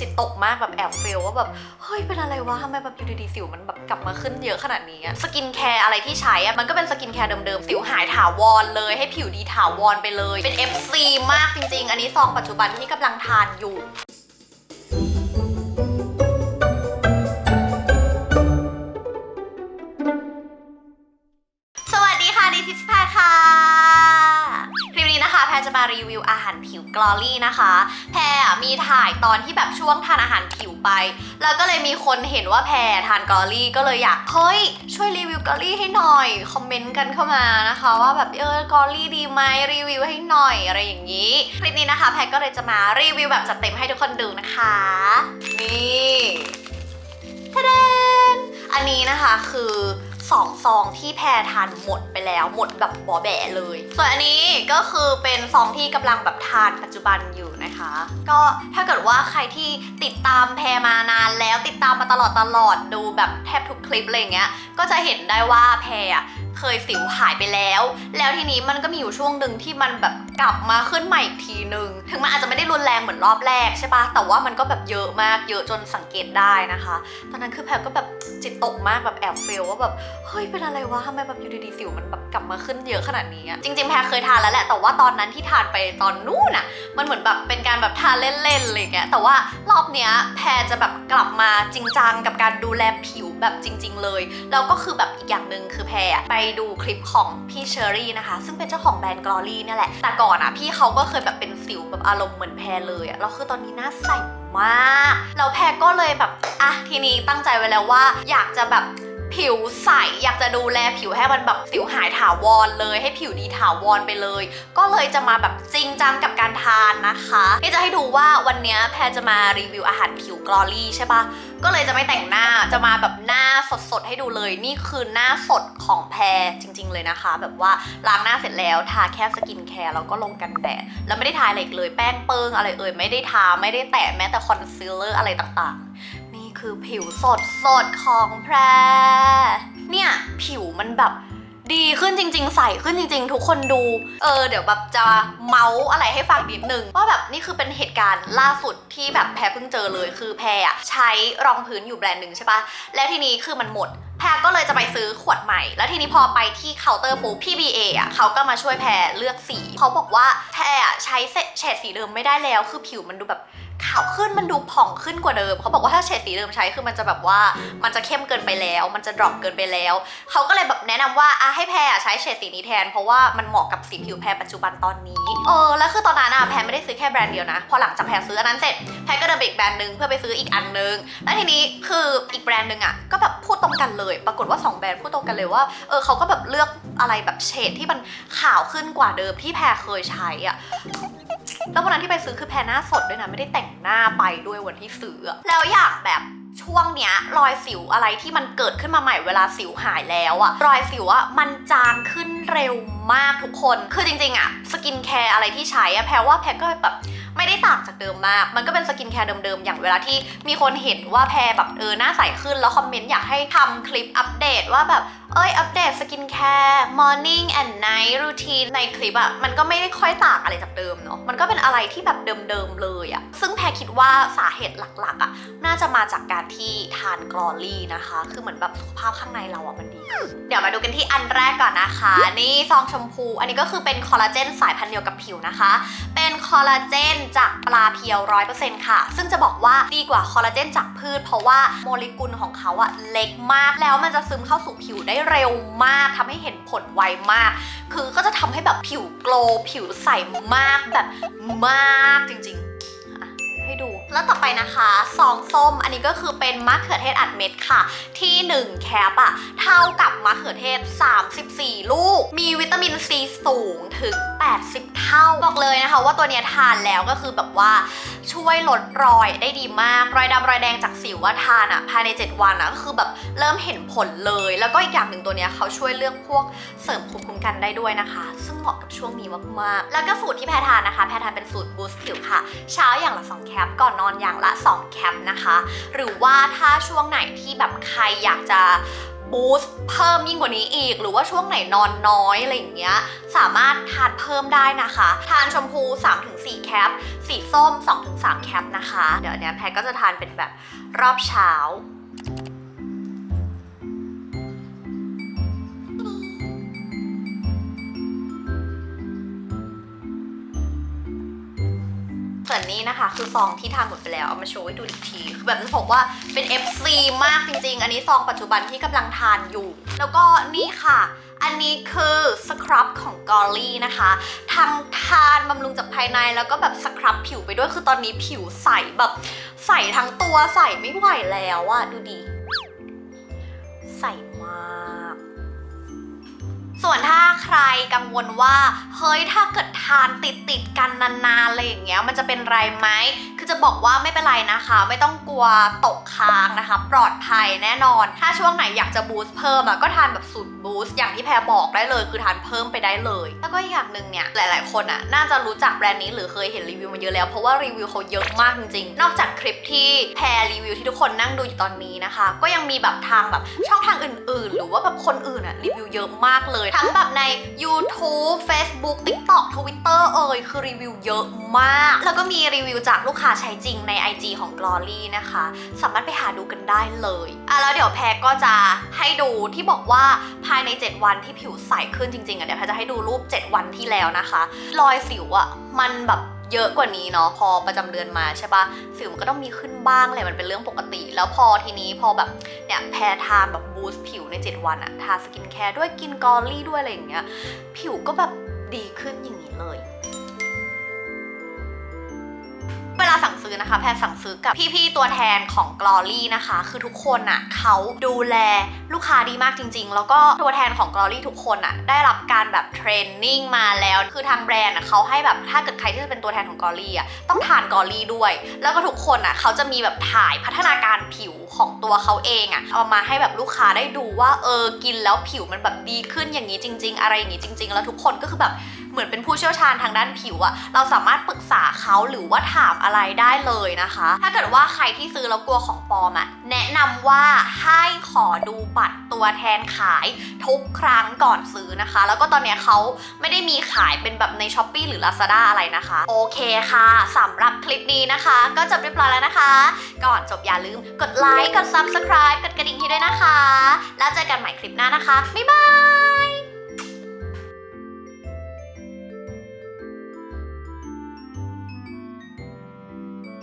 จิตตกมากแบบแอบเฟลว่าแบบเฮ้ยเป็นอะไรวะทำไมแบบอยู่ดีๆสิวมันแบบกลับมาขึ้นเยอะขนาดนี้สกินแคร์อะไรที่ใช้อะมันก็เป็นสกินแคร์เดิมๆสิวหายถาวรเลยให้ผิวดีถาวรไปเลย เป็น FC มากจริง ๆ อันนี้ซองปัจจุบันที่กำลังทานอยู่ กลอรี่นะคะ แพรอะมีถ่ายตอนที่แบบช่วงทานอาหารผิวไป แล้วก็เลยมีคนเห็นว่าแพรทานกลอรี่ก็เลยอยากเฮ้ยช่วยรีวิวกลอรี่ให้หน่อยคอมเมนต์กันเข้ามานะคะ ว่าแบบเออกลอรี่ดีไหมรีวิวให้หน่อยอะไรอย่างนี้คลิปนี้นะคะ แพรก็เลยจะมารีวิวแบบจัดเต็มให้ทุกคนดูนะคะ นี่ทะเดนอันนี้นะคะคือ สองซองที่แพรทานหมดไปแล้วหมดแบบบอแบะเลย ส่วนอันนี้ก็คือเป็นซองที่กำลังแบบทานปัจจุบันอยู่นะคะ ก็ถ้าเกิดว่าใครที่ติดตามแพรมานานแล้วติดตามมาตลอดตลอดดูแบบแทบทุกคลิปอะไรเงี้ยก็จะเห็นได้ว่าแพรเคยสิวหายไปแล้ว แล้วทีนี้มันก็มีอยู่ช่วงหนึ่งที่มันแบบกลับมาขึ้นใหม่อีกทีนึง ถึงมันอาจจะ รุนแรงเหมือนรอบแรกใช่ปะแต่ว่ามันก็แบบเยอะมากเยอะจนสังเกตได้นะคะ ตอนนั้นคือแพรก็แบบจิตตกมากแบบแอบเฟลว่าแบบเฮ้ยเป็นอะไรวะทำไมแบบอยู่ดีๆสิวมันแบบกลับมาขึ้นเยอะขนาดนี้จริง ๆแพรเคยทานแล้วแหละแต่ว่าตอนนั้นที่ทานไปตอนนู้นอะมันเหมือนแบบเป็นการแบบทานเล่นๆอะไรอย่างเงี้ยแต่ว่ารอบเนี้ยแพรจะแบบกลับมาจริงจังกับการดูแลผิวแบบจริง ๆ เลยแล้วก็คือแบบอีกอย่างหนึ่งคือแพรไปดูคลิปของพี่เชอรี่นะคะ ซึ่งเป็นเจ้าของแบรนด์กลอรี่เนี่ยแหละแต่ก่อนอะพี่เขาก็เคยแบบเป็นสิวแบบอารมณ์เหมือนแพรเลยอะแล้วคือตอนนี้หน้าใสมากแล้วแพรก็เลยแบบอะทีนี้ตั้งใจไว้แล้วว่า อยากจะแบบ ผิวใสอยากจะดูแลผิวให้มันแบบสิวหายถาวรเลย ให้ผิวดีถาวรไปเลย ก็เลยจะมาแบบจริงจังกับการทานนะคะที่จะให้ดูว่าวันนี้แพรจะมารีวิวอาหารผิวกลอรี่ใช่ปะก็เลยจะไม่แต่งหน้าจะมาแบบหน้าสดๆให้ดูเลย นี่คือหน้าสดของแพรจริง ๆ เลยนะคะ แบบว่าล้างหน้าเสร็จแล้วทาแค่สกินแคร์แล้วก็ลงกันแดดแล้วไม่ได้ทาอะไรเลย แป้งเปิงอะไรเอ่ยไม่ได้ทาไม่ได้แตะแม้แต่คอนซีลเลอร์อะไรต่างๆ คือผิวสดสดของแพร เนี่ยผิวมันแบบดีขึ้นจริง ๆ ใสขึ้นจริง ๆ ทุกคนดู เออ เดี๋ยวแบบจะเมาส์อะไรให้ฟังนิดนึงว่าแบบนี่คือเป็นเหตุการณ์ล่าสุดที่แบบแพรเพิ่งเจอเลยคือแพรอะใช้รองพื้นอยู่แบรนด์หนึ่งใช่ปะแล้วทีนี้คือมันหมดแพรก็เลยจะไปซื้อขวดใหม่ แล้วทีนี้พอไปที่เคาน์เตอร์ปุ๊บพี่ BA อะเขาก็มาช่วยแพรเลือกสีเขาบอกว่าแพรอะใช้เฉดสีเดิมไม่ได้แล้ว คือผิวมันดูแบบ ขาวขึ้นมันดูผ่องขึ้นกว่าเดิม เขาบอกว่าถ้าเฉดสีเดิมใช้คือมันจะแบบว่ามันจะเข้มเกินไปแล้ว มันจะดรอปเกินไปแล้ว เขาก็เลยแบบแนะนำว่าอะให้แพรอะใช้เฉดสีนี้แทน เพราะว่ามันเหมาะกับสีผิวแพรปัจจุบันตอนนี้ เออ แล้วคือตอนนั้นอะแพรไม่ได้ซื้อแค่แบรนด์เดียวนะ พอหลังจากแพรซื้ออันนั้นเสร็จ แพรก็เดินไปอีกแบรนด์หนึ่งเพื่อไปซื้ออีกอันนึง แล้วทีนี้คืออีกแบรนด์หนึ่งอะก็แบบพูดตรงกันเลย ปรากฏว่า 2 แบรนด์พูดตรงกันเลยว่า เออเขาก็แบบเลือกอะไรแบบเฉดที่มันขาวขึ้นกว่าเดิมที่แพรเคยใช้อะ แล้ววันนั้นที่ไปซื้อคือแพนหน้าสดด้วยนะไม่ได้แต่งหน้าไปด้วยวันที่ซื้ออะแล้วอยากแบบช่วงเนี้ยรอยสิวอะไรที่มันเกิดขึ้นมาใหม่เวลาสิวหายแล้วอะรอยสิวอะมันจางขึ้นเร็วมากทุกคน คือจริงๆอะสกินแคร์อะไรที่ใช้อะแพรว่าแพรก็แบบ ไม่ได้ต่างจากเดิมมาก มันก็เป็นสกินแคร์เดิมๆ อย่างเวลาที่มีคนเห็นว่าแพรแบบเออหน้าใสขึ้นแล้วคอมเมนต์อยากให้ทำคลิปอัปเดตว่าแบบเอ้ยอัปเดตสกินแคร์ morning and night routine ในคลิปอะมันก็ไม่ได้ค่อยต่างอะไรจากเดิมเนาะมันก็เป็นอะไรที่แบบเดิมๆเลยอะซึ่งแพรคิดว่าสาเหตุหลักๆอะน่าจะมาจากการที่ทานกลอรี่นะคะ คือเหมือนแบบสุขภาพข้างในเราอะมันดี เดี๋ยวมาดูกันที่อันแรกก่อนนะ นี่ซองชมพู อันนี้ก็คือเป็นคอลลาเจนสายพันธุ์เดียวกับผิวนะคะ เป็นคอลลาเจนจากปลาเพียว 100%ค่ะ ซึ่งจะบอกว่าดีกว่าคอลลาเจนจากพืช เพราะว่าโมเลกุลของเขาอะเล็กมาก แล้วมันจะซึมเข้าสู่ผิวได้เร็วมากทำให้เห็นผลไวมาก คือก็จะทำให้แบบผิวโกลว์ผิวใสมากแบบมากจริงๆ แล้วต่อไปนะคะซองส้มอันนี้ก็คือเป็นมะเขือเทศอัดเม็ดค่ะ ที่ 1 แคปอะเท่ากับมะเขือเทศ 34 ลูก มีวิตามินซีสูงถึง 80 เท่า บอกเลยนะคะ ว่าตัวเนี้ยทานแล้วก็คือแบบว่าช่วยลดรอยได้ดีมาก รอยดำรอยแดงจากสิวว่าทานอะภายใน 7 วันอะก็คือแบบเริ่มเห็นผลเลย แล้วก็อีกอย่างหนึ่งตัวเนี้ยเขาช่วยเรื่องพวกเสริมภูมิคุ้มกันได้ด้วยนะคะ ซึ่งเหมาะกับช่วงนี้มากๆ แล้วก็สูตรที่แพรทานนะคะ แพรทานเป็นสูตรบูสต์ผิวค่ะ เช้าอย่างละ2แคปก่อนนอนอย่างละ 2 แคปนะคะ หรือว่าถ้าช่วงไหนที่แบบใครอยากจะบูสต์เพิ่มยิ่งกว่านี้อีก หรือว่าช่วงไหนนอนน้อยอะไรอย่างเงี้ยสามารถทานเพิ่มได้นะคะ ทานชมพู 3-4 แคป สีส้ม 2-3 แคปนะคะ เดี๋ยวเนี้ยแพทก็จะทานเป็นแบบรอบเช้า นนี้นะคะ คือซองที่ทานหมดไปแล้วเอามาโชว์ให้ดูอีกที คือแบบจะบอกว่าเป็น FC มากจริง ๆ อันนี้ซองปัจจุบันที่กำลังทานอยู่ แล้วก็นี่ค่ะ อันนี้คือสครับของกอรี่นะคะทั้งทานบำรุงจากภายในแล้วก็แบบสครับผิวไปด้วยคือตอนนี้ผิวใสแบบใสทั้งตัวใสไม่ไหวแล้วอะดูดิใสมาก ส่วนถ้าใครกังวลว่า เฮ้ยถ้าเกิดทานติดติดกันนานๆอะไรอย่างเงี้ยมันจะเป็นไรไหม จะบอกว่าไม่เป็นไรนะคะ ไม่ต้องกลัวตกค้างนะคะ ปลอดภัยแน่นอน ถ้าช่วงไหนอยากจะบูสต์เพิ่มอะก็ทานแบบสูตรบูสต์อย่างที่แพรบอกได้เลย คือทานเพิ่มไปได้เลย แล้วก็อีกอย่างหนึ่งเนี่ย หลาย ๆ คนอะน่าจะรู้จักแบรนด์นี้หรือเคยเห็นรีวิวมาเยอะแล้ว เพราะว่ารีวิวเขาเยอะมากจริง ๆ นอกจากคลิปที่แพรรีวิวที่ทุกคนนั่งดูอยู่ตอนนี้นะคะ ก็ยังมีแบบทางแบบช่องทางอื่น ๆ หรือว่าแบบคนอื่นอะรีวิวเยอะมากเลย ทั้งแบบใน YouTube Facebook TikTok Twitter เอ่ยคือรีวิวเยอะมาก แล้วก็มีรีวิวจากลูกค้าใช้จริงใน IG ของ Glory นะคะ สามารถไปหาดูกันได้เลยอะแล้วเดี๋ยวแพรก็จะให้ดูที่บอกว่าภายใน 7 วันที่ผิวใสขึ้นจริงๆอะเดี๋ยวแพรจะให้ดูรูป 7 วันที่แล้วนะคะ รอยสิวอะมันแบบเยอะกว่านี้เนาะพอประจำเดือนมาใช่ปะสิวมันก็ต้องมีขึ้นบ้างแหละมันเป็นเรื่องปกติ แล้วพอทีนี้พอแบบเนี่ยแพรทานแบบบูสต์ผิวใน 7 วันอะทาสกินแคร์ด้วยกินกอรี่ด้วยอะไรอย่างเงี้ยผิวก็แบบดีขึ้นอย่างนี้เลย ซื้อนะคะ แพรสั่งซื้อกับพี่ๆตัวแทนของ Glory นะคะ คือทุกคนอะเขาดูแลลูกค้าดีมากจริง ๆ แล้วก็ตัวแทนของ Glory ทุกคนอะได้รับการแบบเทรนนิ่งมาแล้ว คือทางแบรนด์อะเขาให้แบบถ้าเกิดใครที่จะเป็นตัวแทนของ Glory อะต้องทาน Glory ด้วย แล้วก็ทุกคนอะเขาจะมีแบบถ่ายพัฒนาการผิวของตัวเขาเองอะเอามาให้แบบลูกค้าได้ดูว่าเออกินแล้วผิวมันแบบดีขึ้นอย่างนี้จริง ๆ อะไรอย่างนี้จริง ๆ แล้วทุกคนก็คือแบบ เหมือนเป็นผู้เชี่ยวชาญทางด้านผิวอะเราสามารถปรึกษาเขาหรือว่าถามอะไรได้เลยนะคะ ถ้าเกิดว่าใครที่ซื้อแล้วกลัวของปลอมอะแนะนำว่าให้ขอดูบัตรตัวแทนขายทุกครั้งก่อนซื้อนะคะ แล้วก็ตอนเนี้ยเขาไม่ได้มีขายเป็นแบบใน s h อ p e e หรือ Lazada อะไรนะคะ โอเคค่ะสำหรับคลิปนี้นะคะ ก็จบเรียบร้อยแล้วนะคะ ก่อนจบอย่าลืมกดไลค์กด Subscribe กดกระดิ่งให้ด้วยนะคะ แล้วเจอกันใหม่คลิปหน้านะคะ บ๊ายบาย